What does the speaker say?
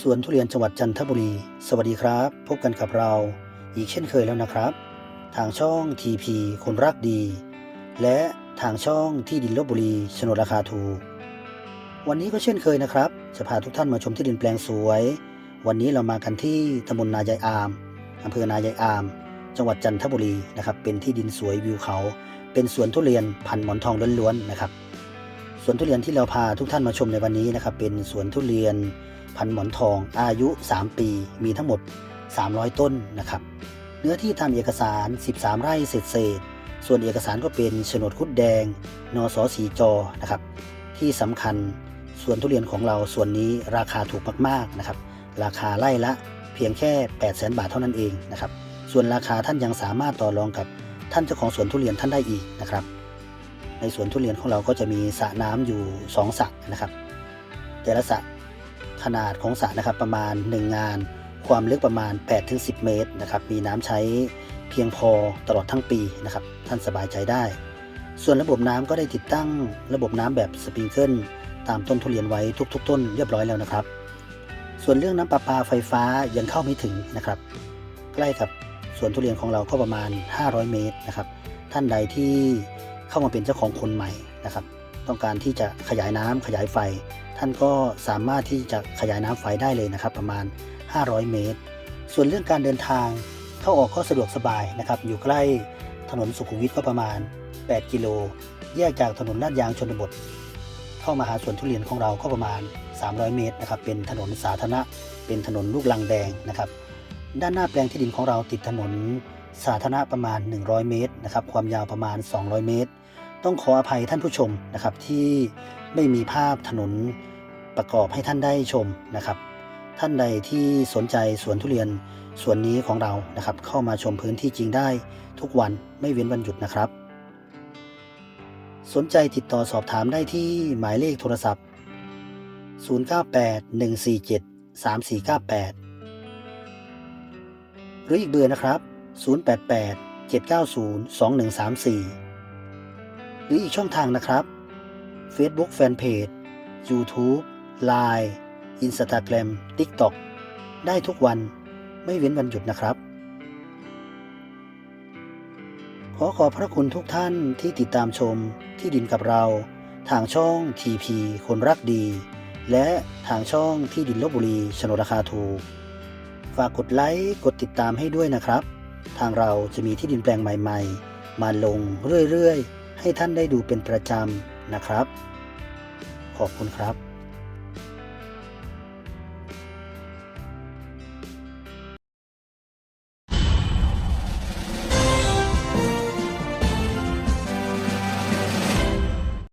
สวนทุเรียนจังหวัดจันทบุรี สวัสดีครับ พบกันกับเรา อีกเช่นเคยแล้วนะครับ ทางช่อง TP คนรักดี และทางช่องที่ดินลบบุรีโฉนดราคาถูก วันนี้ก็เช่นเคยนะครับ จะพาทุกท่านมาชมที่ดินแปลงสวย วันนี้เรามากันที่ตำบลนายายอามอำเภอนายายอาม จังหวัดจันทบุรีนะครับ เป็นที่ดินสวยวิวเขา เป็นสวนทุเรียนพันหมอนทองล้วนๆนะครับ สวนทุเรียนที่เราพาทุกท่านมาชมในวันนี้นะครับ เป็นสวนทุเรียน พันหมอนทอง อายุ 3 ปี มีทั้งหมด 300 ต้นนะครับ เนื้อที่ตาเอกสาร 13 ไร่เศษเศษ ส่วนเอกสารก็เป็นโฉนดคุดแดง นสสีจอนะครับ ที่สำคัญส่วนทุเรียนของเราส่วนนี้ราคาถูกมากๆนะครับ ราคาไร่ละเพียงแค่ 8 0 0 0 0 0บาทเท่านั้นเองนะครับ ส่วนราคาท่านยังสามารถต่อรองกับท่านเจ้าของสวนทุเรียนท่านได้อีกนะครับ ในสวนทุเรียนของเราก็จะมีสระน้ำอยู่2สระนะครับ แต่ละสระ ขนาดของสระนะครับประมาณ 1 งาน ความลึกประมาณ 8-10 เมตรนะครับมีน้ำใช้เพียงพอตลอดทั้งปีนะครับท่านสบายใจได้ ส่วนระบบน้ำก็ได้ติดตั้งระบบน้ำแบบสปริงเกิลตามต้นทุเรียนไว้ทุก ๆ ต้นเรียบร้อยแล้วนะครับ ส่วนเรื่องน้ำประปาไฟฟ้ายังเข้าไม่ถึงนะครับ ใกล้กับสวนทุเรียนของเราก็ประมาณ 500 เมตรนะครับ ท่านใดที่เข้ามาเป็นเจ้าของคนใหม่นะครับ ต้องการที่จะขยายน้ำขยายไฟ ท่านก็สามารถที่จะขยายน้ำไฟได้เลยนะครับ ประมาณ 500 เมตร ส่วนเรื่องการเดินทางเข้าออกก็สะดวกสบายนะครับ อยู่ใกล้ถนนสุขุมวิทก็ประมาณ 8 กิโล แยกจากถนนลาดยางชนบท เข้ามาหาสวนทุเรียนของเราก็ประมาณ 300 เมตรนะครับ เป็นถนนสาธารณะ เป็นถนนลูกลังแดงนะครับ ด้านหน้าแปลงที่ดินของเราติดถนนสาธารณะประมาณ 100 เมตรนะครับ ความยาวประมาณ 200 เมตร ต้องขออภัยท่านผู้ชมนะครับที่ไม่มีภาพถนนประกอบให้ท่านได้ชมนะครับ ท่านใดที่สนใจสวนทุเรียนสวนนี้ของเรานะครับ เข้ามาชมพื้นที่จริงได้ทุกวันไม่เว้นวันหยุดนะครับ สนใจติดต่อสอบถามได้ที่หมายเลขโทรศัพท์ 0981473498 หรืออีกเบอร์นะครับ 088-790-2134 หรืออีกช่องทางนะครับ Facebook Fanpage YouTube Line Instagram TikTok ได้ทุกวันไม่เว้นวันหยุดนะครับ ขอขอบพระคุณทุกท่านที่ติดตามชมที่ดินกับเรา ทางช่อง TP คนรักดี และทางช่องที่ดินลบบุรีโฉนดราคาถูก ฝากกดไลค์กดติดตามให้ด้วยนะครับ ทางเราจะมีที่ดินแปลงใหม่ ๆ มาลงเรื่อยๆ ให้ท่านได้ดูเป็นประจำนะครับ ขอบคุณครับ